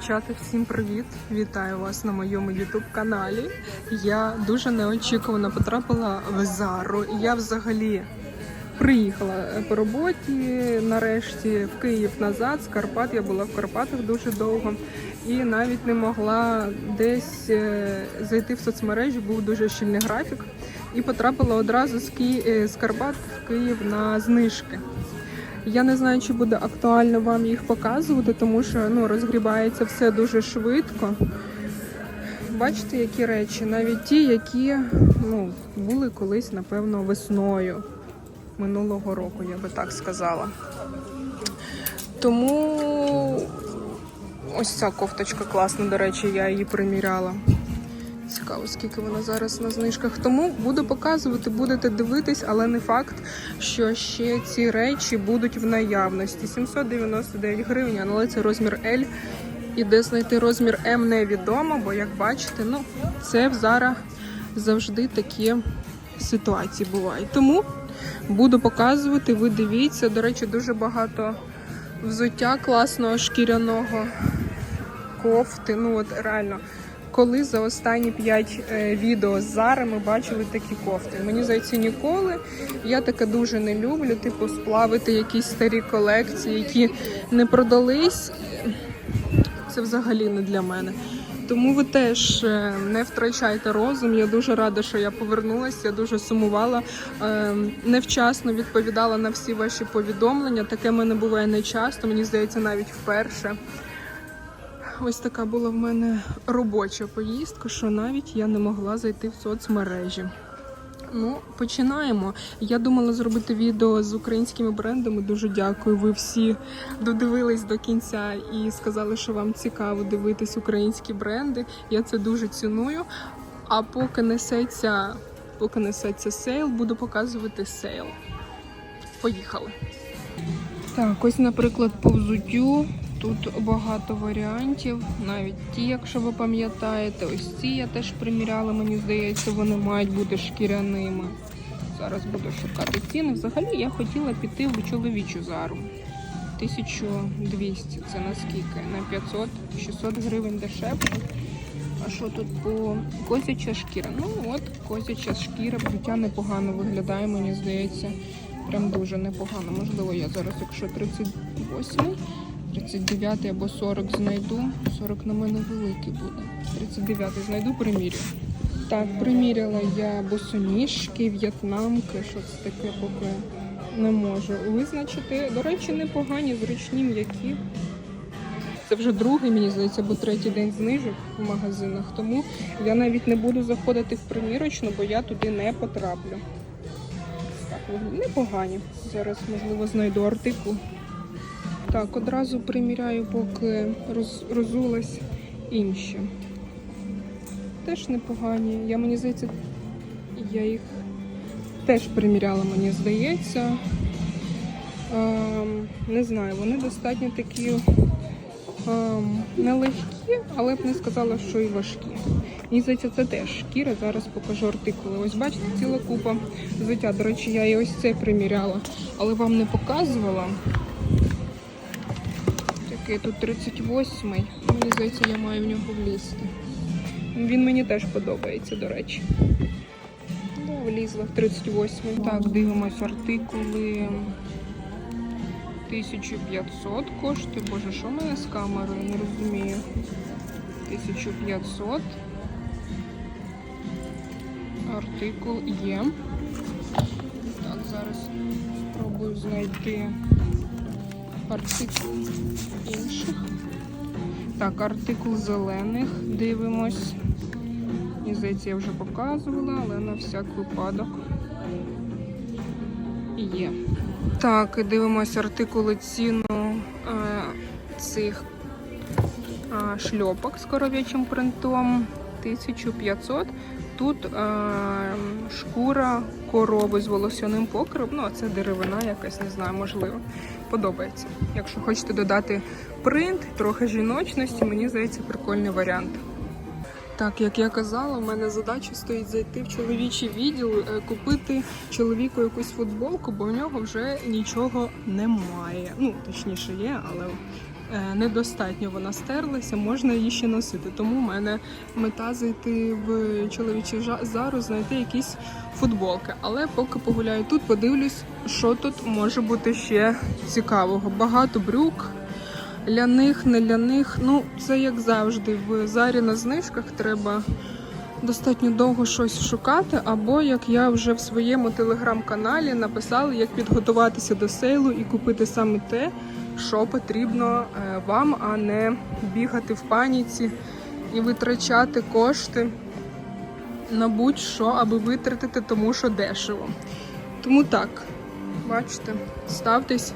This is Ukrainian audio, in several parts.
Дівчата, всім привіт! Вітаю вас на моєму youtube каналі. Я дуже неочікувано потрапила в Зару. Я взагалі приїхала по роботі нарешті в Київ назад. З Карпат я була в Карпатах дуже довго і навіть не могла десь е, зайти в соцмережі. Був дуже щільний графік. І потрапила одразу з, е, з Карпат в Київ на знижки. Я не знаю, чи буде актуально вам їх показувати, тому що ну, розгрібається все дуже швидко. Бачите, які речі, навіть ті, які ну, були колись, напевно, весною минулого року, я би так сказала. Тому ось ця кофточка класна, до речі, я її приміряла. Цікаво, скільки вона зараз на знижках. Тому буду показувати, будете дивитись, але не факт, що ще ці речі будуть в наявності. 799 гривень, але це розмір L. І де знайти розмір М невідомо, бо як бачите, ну це в зараз завжди такі ситуації бувають. Тому буду показувати, ви дивіться. До речі, дуже багато взуття класного шкіряного кофти. Ну от реально. Коли за останні 5 е, відео з Зари ми бачили такі кофти. Мені здається, ніколи. Я таке дуже не люблю. Типу, сплавити якісь старі колекції, які не продались. Це взагалі не для мене. Тому ви теж е, не втрачайте розум. Я дуже рада, що я повернулася. Я дуже сумувала. Е, Невчасно відповідала на всі ваші повідомлення. Таке мене буває не часто. Мені здається, навіть вперше. Ось така була в мене робоча поїздка, що навіть я не могла зайти в соцмережі. Ну, починаємо. Я думала зробити відео з українськими брендами. Дуже дякую. Ви всі додивились до кінця і сказали, що вам цікаво дивитись українські бренди. Я це дуже ціную. А поки несеться, поки несеться сейл, буду показувати сейл. Поїхали. Так, ось, наприклад, по. Тут багато варіантів, навіть ті, якщо ви пам'ятаєте, ось ці я теж приміряла, мені здається, вони мають бути шкіряними. Зараз буду шукати ціни. Взагалі я хотіла піти в чоловічу зару. 1200 це наскільки? На 500, 600 гривень дешевше. А що тут по козяча шкіра? Ну от козяча шкіра, взуття непогано виглядає, мені здається. Прям дуже непогано. Можливо, я зараз, якщо 38 39 або 40 знайду. 40 на мене великий буде. 39 знайду, примірю. Так, приміряла я босоніжки, в'єтнамки, що це таке поки не можу визначити. До речі, непогані, зручні, м'які. Це вже другий, мені здається, або третій день знижок в магазинах. Тому я навіть не буду заходити в примірочну, бо я туди не потраплю. Так, непогані. Зараз, можливо, знайду артикул. Так, одразу приміряю, поки роз, розулась інші. Теж непогані. Я мені здається, я їх теж приміряла, мені здається. Ем, не знаю, вони достатньо такі ем, нелегкі, але б не сказала, що і важкі. Мені здається, це теж шкіра. Зараз покажу артикули. Ось бачите, ціла купа взуття. До речі, я і ось це приміряла, але вам не показувала. Такий тут 38-й. Мені здається, я маю в нього влізти. Він мені теж подобається, до речі. Ну, влізла в 38-й. Так, дивимось артикули. 1500 коштує. Боже, що в мене з камерою? Не розумію. 1500. Артикул є. Так, зараз спробую знайти артикул інших. Так, артикул зелених дивимось. Мені здається, я вже показувала, але на всяк випадок є. Так, дивимось артикули ціну е, цих е, шльопок з коров'ячим принтом 1500. Тут е, шкура корови з волосяним покривом. Ну, а це деревина якась, не знаю, можливо. Подобається. Якщо хочете додати принт, трохи жіночності, мені здається, прикольний варіант. Так, як я казала, у мене задача стоїть зайти в чоловічий відділ, е, купити чоловіку якусь футболку, бо в нього вже нічого немає. Ну, точніше, є, але недостатньо вона стерлася, можна її ще носити. Тому в мене мета зайти в чоловічий зару, знайти якісь футболки. Але поки погуляю тут, подивлюсь, що тут може бути ще цікавого. Багато брюк. Ляних, не ляних. Ну, це як завжди. В зарі на знижках треба достатньо довго щось шукати. Або як я вже в своєму телеграм-каналі написала, як підготуватися до сейлу і купити саме те, що потрібно е, вам, а не бігати в паніці і витрачати кошти на будь-що, аби витратити, тому що дешево. Тому так, бачите, ставтесь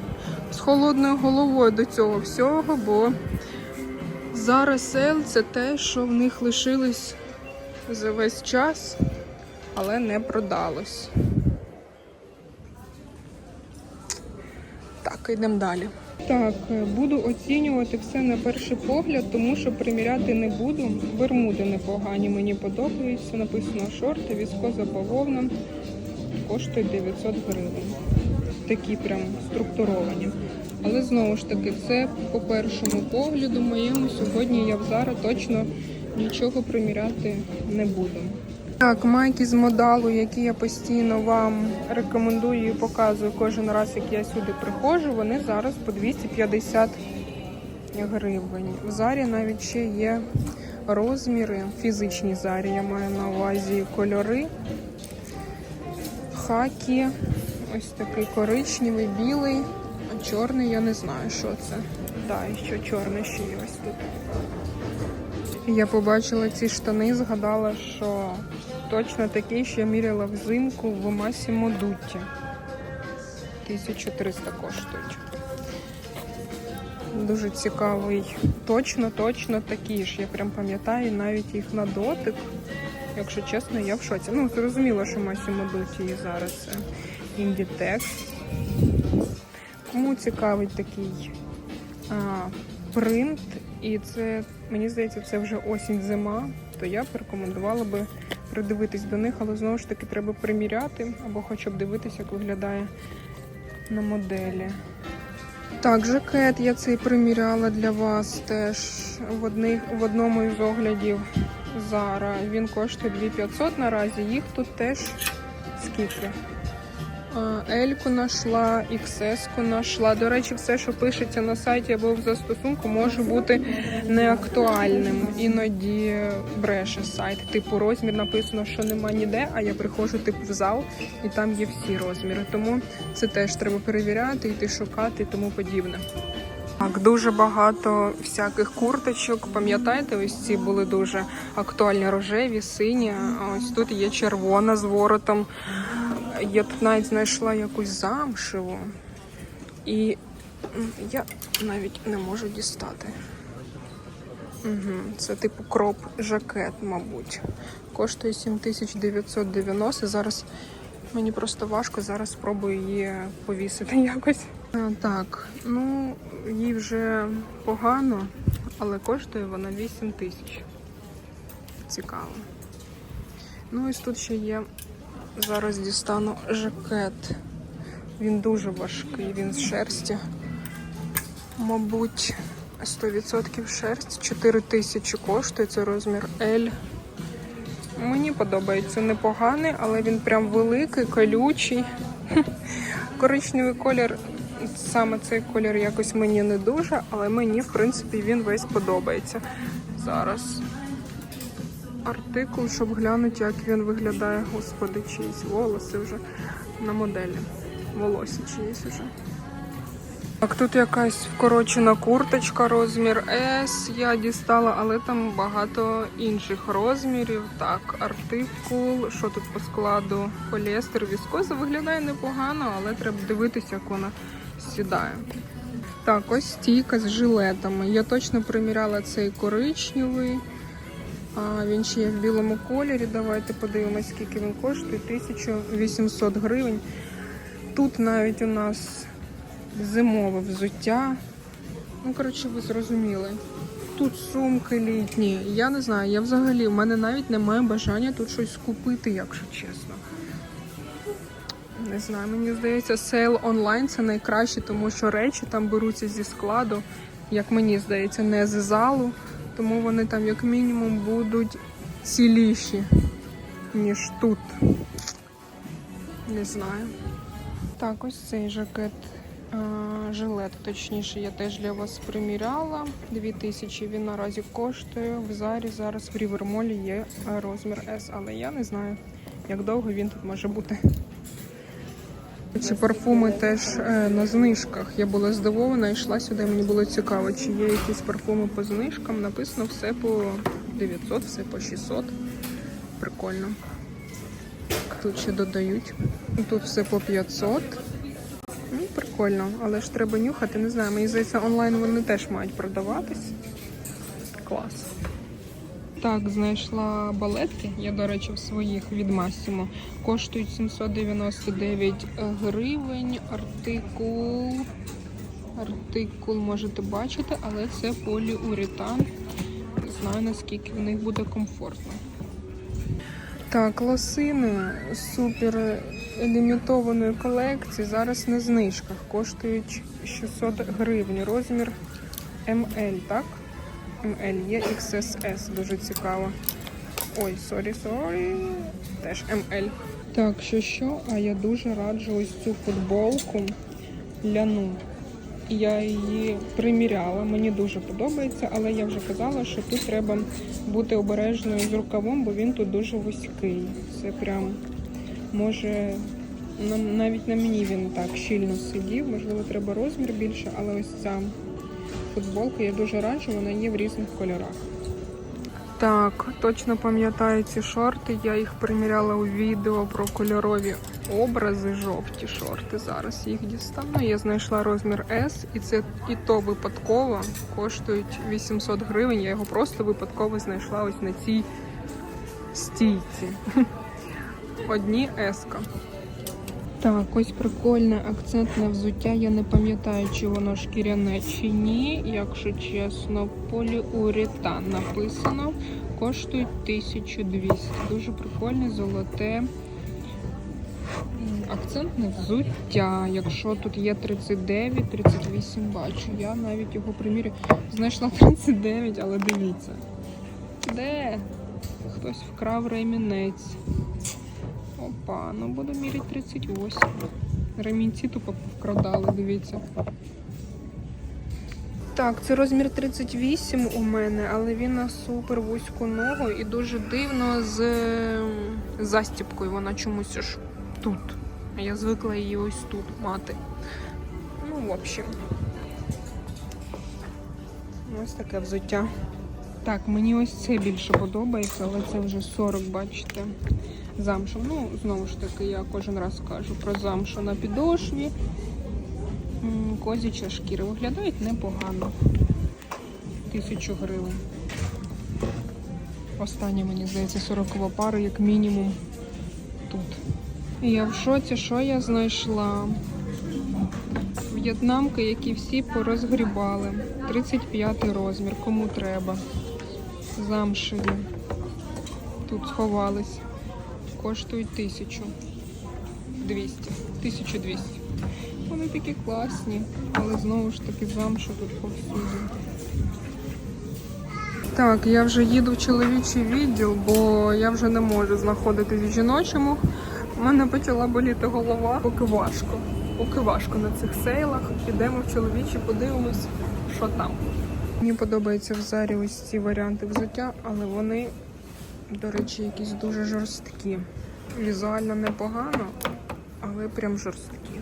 з холодною головою до цього всього, бо зараз сел це те, що в них лишилось за весь час, але не продалось. Так, йдемо далі. Так, е, буду оцінювати все на перший погляд, тому що приміряти не буду. Бермуди непогані, мені подобаються. Написано шорти, віскоза бавовна. Коштує 900 гривень. Такі прям структуровані. Але знову ж таки, це по першому погляду моєму сьогодні я в точно нічого приміряти не буду. Так, майки з модалу, які я постійно вам рекомендую і показую кожен раз, як я сюди приходжу, вони зараз по 250 гривень. В зарі навіть ще є розміри, фізичні зарі, я маю на увазі кольори. Хакі, ось такий коричневий, білий, а чорний я не знаю, що це. Так, і що чорний ще є ось тут. Я побачила ці штани, згадала, що точно такі, що я міряла взимку в Масімо Дутті. 1300 коштують. Дуже цікавий. Точно, точно такі ж. Я прям пам'ятаю навіть їх на дотик. Якщо чесно, я в шоці. Ну, зрозуміло, що Масімо Дутті і зараз Inditex. Кому цікавий такий а, принт, і це, мені здається, це вже осінь-зима, то я б рекомендувала би придивитись до них, але знову ж таки треба приміряти або хоча б дивитися, як виглядає на моделі. Так, жакет я цей приміряла для вас теж в, одних, в одному із оглядів Зара. Він коштує 2500 наразі. Їх тут теж скільки? Ельку нашла, XS-ку нашла. До речі, все, що пишеться на сайті або в застосунку, може бути неактуальним. Іноді бреше сайт. Типу розмір написано, що нема ніде, а я приходжу типу в зал і там є всі розміри. Тому це теж треба перевіряти, йти шукати і тому подібне. Так, дуже багато всяких курточок. Пам'ятаєте, ось ці були дуже актуальні рожеві, сині. Ось тут є червона з воротом. Я тут навіть знайшла якусь замшеву. І я навіть не можу дістати. Угу, це типу кроп жакет, мабуть. Коштує 7990. Зараз мені просто важко, зараз спробую її повісити якось. Так, ну їй вже погано, але коштує вона 8 тисяч. Цікаво. Ну ось тут ще є. Зараз дістану жакет. Він дуже важкий, він з шерсті. Мабуть, 100% шерсть. 4 тисячі коштує, це розмір L. Мені подобається непоганий, але він прям великий, колючий. Коричневий колір, саме цей колір якось мені не дуже, але мені, в принципі, він весь подобається. Зараз артикул, щоб глянути, як він виглядає. Господи, чиїсь волоси вже на моделі. Волосся чиїсь вже. Так, тут якась вкорочена курточка, розмір S я дістала, але там багато інших розмірів. Так, артикул, що тут по складу? Поліестер, віскоза виглядає непогано, але треба дивитися, як вона сідає. Так, ось стійка з жилетами. Я точно приміряла цей коричневий. А він ще є в білому кольорі. Давайте подивимось, скільки він коштує. 1800 гривень. Тут навіть у нас зимове взуття. Ну, коротше, ви зрозуміли. тут сумки літні. Я не знаю, я взагалі, в мене навіть немає бажання тут щось купити, якщо чесно. Не знаю, мені здається, сейл онлайн це найкраще, тому що речі там беруться зі складу, як мені здається, не з залу. Тому вони там, як мінімум, будуть ціліші, ніж тут. Не знаю. Так, ось цей жакет. Жилет, точніше, я теж для вас приміряла. 2000 він наразі коштує. В зарі зараз в Рівермолі є розмір S, але я не знаю, як довго він тут може бути. Ці парфуми теж е, на знижках. Я була здивована, йшла сюди. Мені було цікаво, чи є якісь парфуми по знижкам. Написано все по 900, все по 600. Прикольно. Тут ще додають. Тут все по 500. Ну, прикольно, але ж треба нюхати. Не знаю, мені здається, онлайн вони теж мають продаватись. Клас. Так, знайшла балетки. Я, до речі, в своїх від Massimo. Коштують 799 гривень. Артикул. Артикул можете бачити, але це поліуретан. Знаю, наскільки в них буде комфортно. Так, лосини супер лімітованої колекції. Зараз на знижках. Коштують 600 гривень. Розмір ML, так? ML є XSS, дуже цікаво. Ой, сорі, сорі. Теж ML. Так, що що? А я дуже раджу ось цю футболку ляну. Я її приміряла, мені дуже подобається, але я вже казала, що тут треба бути обережною з рукавом, бо він тут дуже вузький. Це прям може на- навіть на мені він так щільно сидів. Можливо, треба розмір більше, але ось ця футболка я дуже раджу, вона є в різних кольорах. Так, точно пам'ятаю ці шорти. Я їх приміряла у відео про кольорові образи, жовті шорти. Зараз їх дістану. Я знайшла розмір S, і це і то випадково коштують 800 гривень. Я його просто випадково знайшла ось на цій стійці. Одні S-ка. Так, ось прикольне акцентне взуття. Я не пам'ятаю, чи воно шкіряне чи ні. Якщо чесно, поліуретан написано. Коштують 1200. Дуже прикольне, золоте. Акцентне взуття. Якщо тут є 39, 38 бачу. Я навіть його примірю. Знайшла 39, але дивіться. Де? Хтось вкрав ремінець. Опа, ну буду міряти 38. Ремінці тупо вкрадали, дивіться. Так, це розмір 38 у мене, але він на супер вузьку ногу і дуже дивно з ем, застіпкою. Вона чомусь аж тут. А я звикла її ось тут мати. Ну, в общем. Ось таке взуття. Так, мені ось це більше подобається, але це вже 40, бачите замшу. Ну, знову ж таки, я кожен раз кажу про замшу на підошві. Козяча шкіра. Виглядають непогано. Тисячу гривень. Остання, мені здається, 40 пара, як мінімум, тут. І я в шоці, що я знайшла? В'єтнамки, які всі порозгрібали. 35 розмір, кому треба. Замшеві. Тут сховались коштують 1200. 1200. Вони такі класні, але знову ж таки замша тут повсюди. Так, я вже їду в чоловічий відділ, бо я вже не можу знаходитись в жіночому. У мене почала боліти голова, поки важко. Поки важко на цих сейлах. Підемо в чоловічий, подивимось, що там. Мені подобаються в зарі ось ці варіанти взуття, але вони, до речі, якісь дуже жорсткі. Візуально непогано, але прям жорсткі.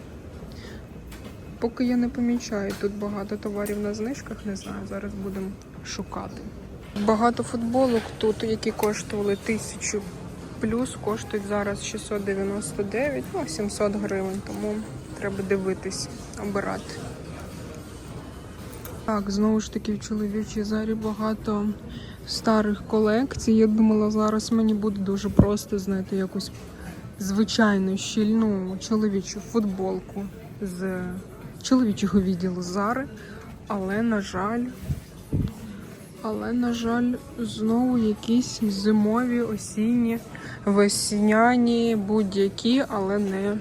Поки я не помічаю тут багато товарів на знижках, не знаю, зараз будемо шукати. Багато футболок тут, які коштували 1000 плюс, коштують зараз 699, ну 700 гривень, тому треба дивитись, обирати. Так, знову ж таки в чоловічій зарі багато старих колекцій. Я думала, зараз мені буде дуже просто знайти якусь звичайну щільну чоловічу футболку з чоловічого відділу Зари. Але, на жаль, Але, на жаль, знову якісь зимові, осінні, весняні, будь-які, але не,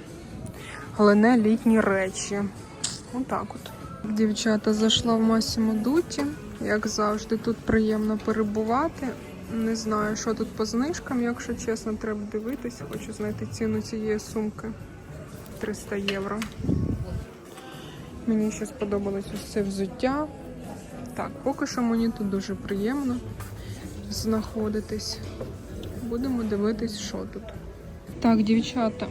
але не літні речі. Отак от. Дівчата зайшла в Масімо Дуті. Як завжди, тут приємно перебувати. Не знаю, що тут по знижкам, якщо чесно, треба дивитися. Хочу знайти ціну цієї сумки 300 євро. Мені ще сподобалось ось це взуття. Так, поки що мені тут дуже приємно знаходитись. Будемо дивитись, що тут. Так, дівчата,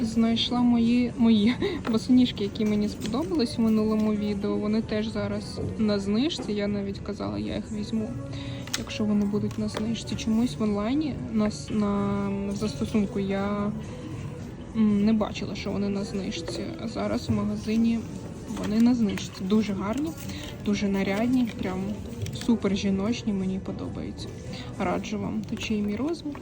знайшла мої мої босоніжки, які мені сподобались в минулому відео. Вони теж зараз на знижці. Я навіть казала, я їх візьму, якщо вони будуть на знижці. Чомусь в онлайні нас на застосунку я не бачила, що вони на знижці. А зараз в магазині вони на знижці. Дуже гарні, дуже нарядні, прям супер жіночні, мені подобаються. Раджу вам. То чи мій розмір?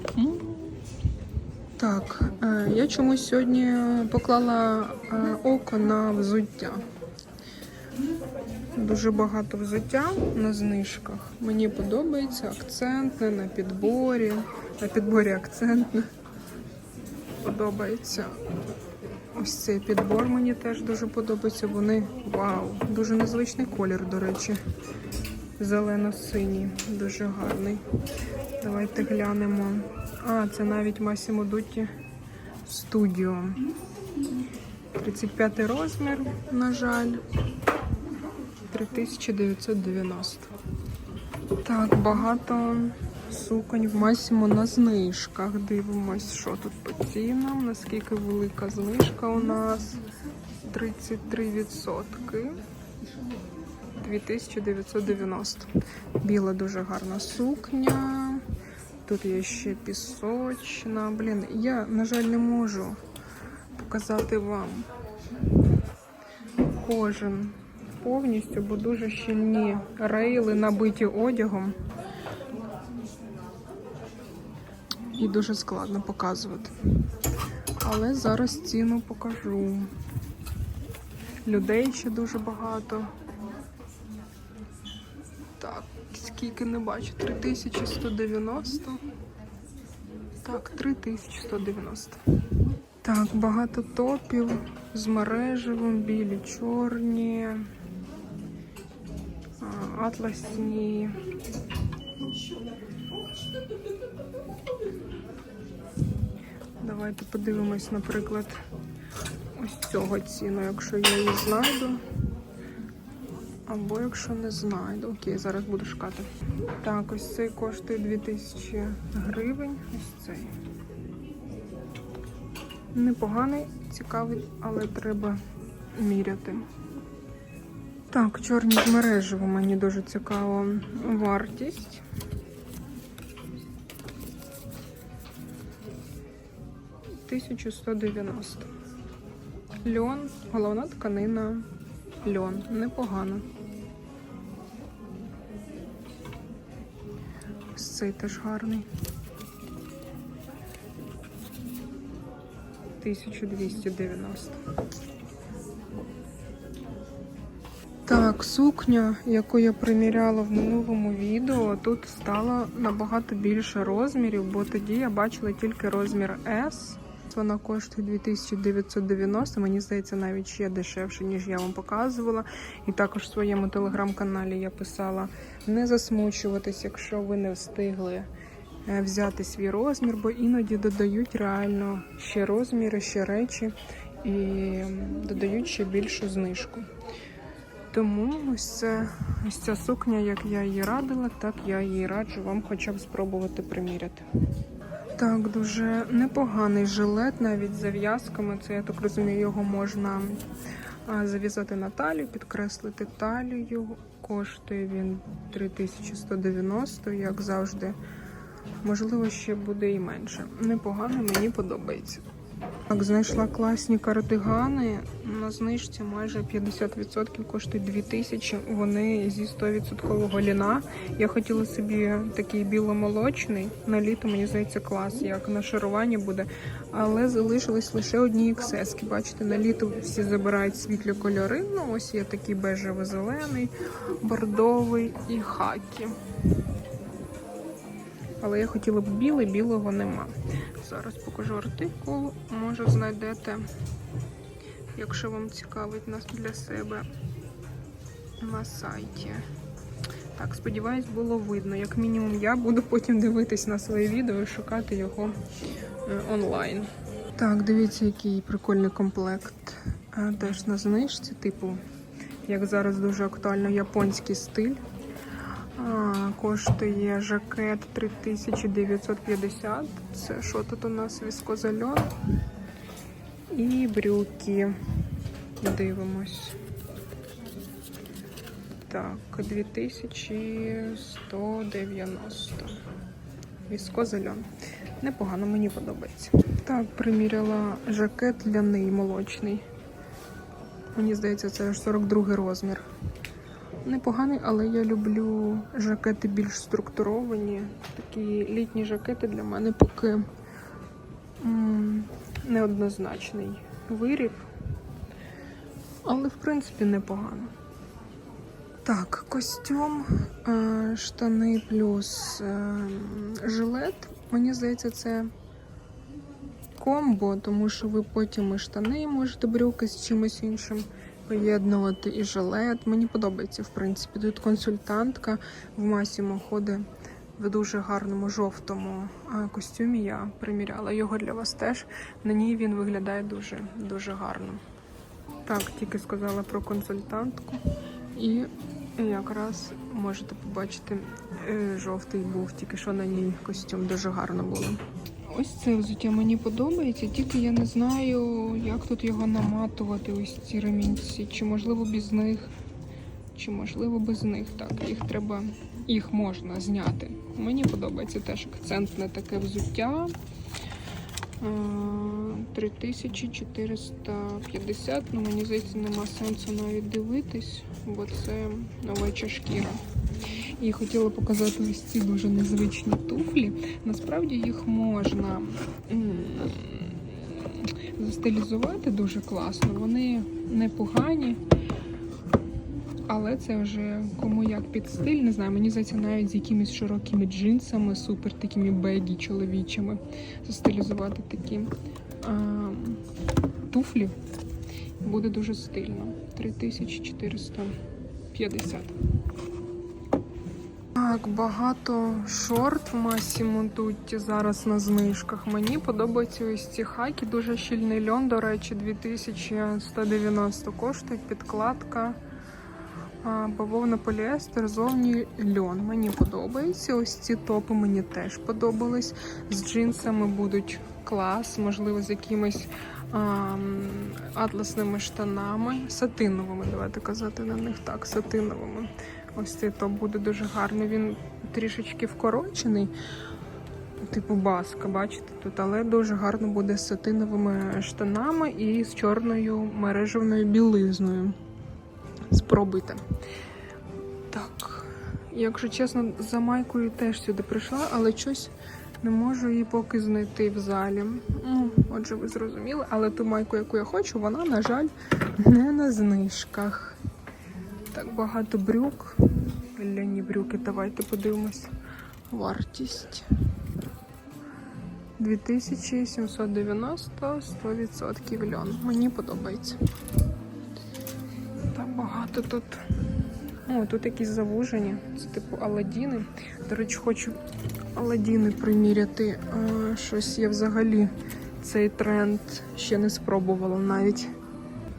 Так, е, я чомусь сьогодні поклала е, око на взуття. Дуже багато взуття на знижках. Мені подобається акцентне на підборі. На підборі акцентне. Подобається. Ось цей підбор мені теж дуже подобається. Вони вау! Дуже незвичний колір, до речі. Зелено-синій, дуже гарний. Давайте глянемо. А, це навіть Massimo Dutti Studio. 35 розмір, на жаль. 3990. Так, багато суконь в Масімо на знижках. Дивимось, що тут по цінам, наскільки велика знижка у нас. 33%. 2990. Біла дуже гарна сукня. Тут є ще пісочна. Блін, я, на жаль, не можу показати вам кожен повністю, бо дуже щільні рейли набиті одягом. І дуже складно показувати. Але зараз ціну покажу. Людей ще дуже багато. Так, скільки не бачу, 3190. Так, 3190. Так, багато топів з мережевим, білі, чорні, атласні. Давайте подивимось, наприклад, ось цього ціну, якщо я її знайду. Або якщо не знайду. Окей, зараз буду шукати. Так, ось цей коштує 2000 гривень. Ось цей. Непоганий, цікавий, але треба міряти. Так, чорні з мережево мені дуже цікава вартість. Тисячу сто дев'яносто. Льон, головна тканина льон. Непогано. Ось цей теж гарний. 1290. Так, сукня, яку я приміряла в минулому відео, тут стало набагато більше розмірів, бо тоді я бачила тільки розмір S. Вона коштує 2990, мені здається, навіть ще дешевше, ніж я вам показувала. І також в своєму телеграм-каналі я писала не засмучуватись, якщо ви не встигли е, взяти свій розмір, бо іноді додають реально ще розміри, ще речі і додають ще більшу знижку. Тому ось, це, ось ця сукня, як я її радила, так я її раджу вам хоча б спробувати приміряти. Так, дуже непоганий жилет, навіть з зав'язками. Це, я так розумію, його можна зав'язати на талію, підкреслити талію. Коштує він 3190, як завжди. Можливо, ще буде і менше. Непогано, мені подобається. Так, знайшла класні кардигани. На знижці майже 50% коштують 2000. Вони зі 100% ліна. Я хотіла собі такий біломолочний. На літо, мені здається, клас, як на шаруванні буде. Але залишились лише одні іксески. Бачите, на літо всі забирають світлі кольори. Ну, ось є такий бежево-зелений, бордовий і хакі. Але я хотіла б білий, білого нема. Зараз покажу артикул. Може знайдете, якщо вам цікавить нас для себе на сайті. Так, сподіваюсь, було видно. Як мінімум, я буду потім дивитись на своє відео і шукати його е, онлайн. Так, дивіться, який прикольний комплект. Е, Теж на знижці, типу, як зараз дуже актуально, японський стиль. А, коштує жакет 3950. Це що тут у нас віскозальон? І брюки. Дивимось. Так, 2190. Віскозальон. Непогано, мені подобається. Так, приміряла жакет ляний молочний. Мені здається, це аж 42 розмір. Непоганий, але я люблю жакети більш структуровані. Такі літні жакети для мене поки неоднозначний виріб. Але, в принципі, непогано. Так, костюм, е, штани плюс е, жилет. Мені здається, це комбо, тому що ви потім і штани можете брюки з чимось іншим поєднувати і жилет. Мені подобається, в принципі. Тут консультантка в Масімо ходить в дуже гарному жовтому костюмі. Я приміряла його для вас теж. На ній він виглядає дуже, дуже гарно. Так, тільки сказала про консультантку. І якраз можете побачити, е, жовтий був, тільки що на ній костюм дуже гарно було. Ось це взуття мені подобається, тільки я не знаю, як тут його наматувати, ось ці ремінці. Чи можливо без них, чи можливо без них. Так, їх треба, їх можна зняти. Мені подобається теж акцентне таке взуття. Е, 3450, ну мені здається, нема сенсу навіть дивитись, бо це овеча шкіра. І хотіла показати ось ці дуже незвичні туфлі. Насправді їх можна застилізувати дуже класно. Вони непогані. Але це вже кому як під стиль, не знаю. Мені здається, навіть з якимись широкими джинсами, супер такими бегі чоловічими. Застилізувати такі а, туфлі буде дуже стильно. 3450. Так, багато шорт в Massimo Dutti зараз на знижках. Мені подобаються ось ці хаки. Дуже щільний льон, до речі, 2190 коштує. Підкладка. Бавовна поліестер, зовні льон. Мені подобається. Ось ці топи мені теж подобались. З джинсами будуть клас, можливо, з якимись а, атласними штанами, сатиновими, давайте казати на них так, сатиновими. Ось цей топ буде дуже гарний. Він трішечки вкорочений, типу баска, бачите тут, але дуже гарно буде з сатиновими штанами і з чорною мережевною білизною. Спробуйте. Так, якщо чесно, за майкою теж сюди прийшла, але щось не можу її поки знайти в залі. Ну, отже, ви зрозуміли, але ту майку, яку я хочу, вона, на жаль, не на знижках. Так, багато брюк. Ляні брюки, давайте подивимось. Вартість. 2790, 100% льон. Мені подобається. Так багато тут. О, тут якісь завужені. Це типу Аладдіни. До речі, хочу Аладдіни приміряти. А, щось я взагалі цей тренд ще не спробувала навіть.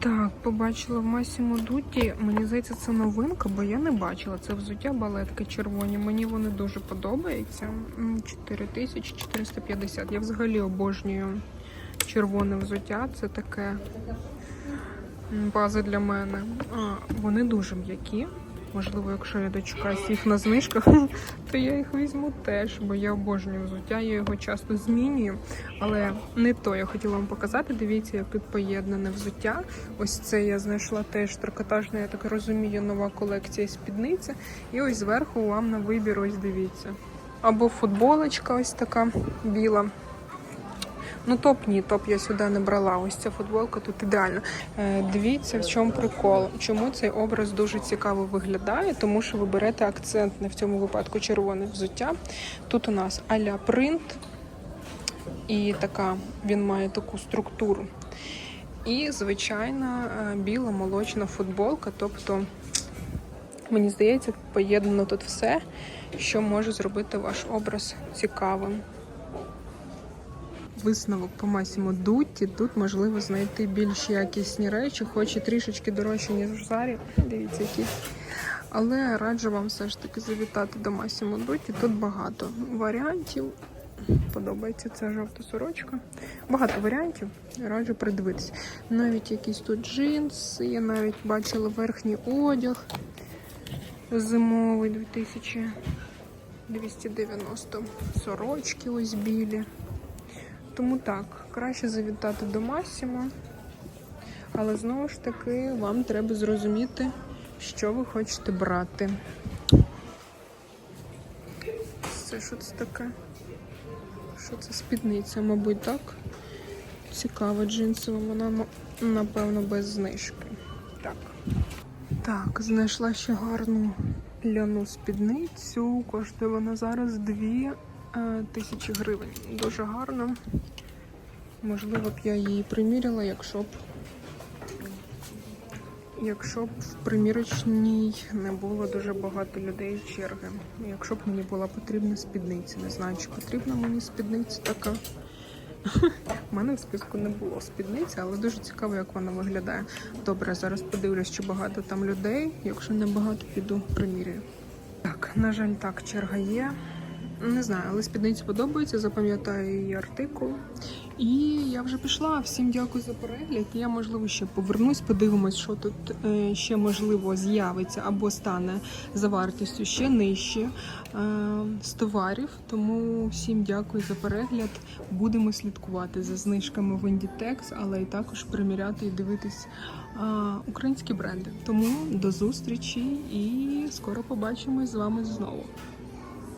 Так, побачила в Масімо Дуті. Мені здається, це новинка, бо я не бачила. Це взуття балетки червоні. Мені вони дуже подобаються. 4450. Я взагалі обожнюю червоне взуття. Це таке база для мене. А, вони дуже м'які. Можливо, якщо я дочекаюсь їх на знижках, то я їх візьму теж, бо я обожнюю взуття, я його часто змінюю. Але не то я хотіла вам показати. Дивіться, як тут поєднане взуття. Ось це я знайшла теж трикотажна, я так розумію, нова колекція спідниці. І ось зверху вам на вибір, ось дивіться. Або футболочка ось така біла. Ну, топ ні, топ я сюди не брала. Ось ця футболка тут ідеально. Е, дивіться, в чому прикол. Чому цей образ дуже цікаво виглядає, тому що ви берете акцентне в цьому випадку червоне взуття. Тут у нас аля принт, і така він має таку структуру. І звичайна е, біла молочна футболка. Тобто, мені здається, поєднано тут все, що може зробити ваш образ цікавим. Висновок по Масімо Дутті. Тут можливо знайти більш якісні речі, хоч і трішечки дорожче, ніж в Зарі. Дивіться, які. Але раджу вам все ж таки завітати до Масімо Дутті. Тут багато варіантів. Подобається ця жовта сорочка. Багато варіантів. Раджу придивитися. Навіть якісь тут джинси, я навіть бачила верхній одяг зимовий 2290 сорочки ось білі. Тому так, краще завітати до Масімо. Але знову ж таки, вам треба зрозуміти, що ви хочете брати. Це що це таке? Що це спідниця, мабуть, так? Цікава джинсова, вона напевно без знижки. Так. Так, знайшла ще гарну ляну спідницю. Коштує вона зараз 2 е, тисячі гривень. Дуже гарно. Можливо б я її приміряла, якщо б якщо б в примірочній не було дуже багато людей в черги. Якщо б мені була потрібна спідниця. Не знаю, чи потрібна мені спідниця така. У мене в списку не було спідниці, але дуже цікаво, як вона виглядає. Добре, зараз подивлюсь, чи багато там людей. Якщо не багато, піду приміряю. Так, на жаль, так, черга є. Не знаю, але спідниці подобається, запам'ятаю її артикул. І я вже пішла. Всім дякую за перегляд. Я, можливо, ще повернусь, подивимось, що тут е, ще можливо з'явиться або стане за вартістю ще нижче е, з товарів. Тому всім дякую за перегляд. Будемо слідкувати за знижками в Inditex, але і також приміряти і дивитись українські бренди. Тому до зустрічі і скоро побачимось з вами знову.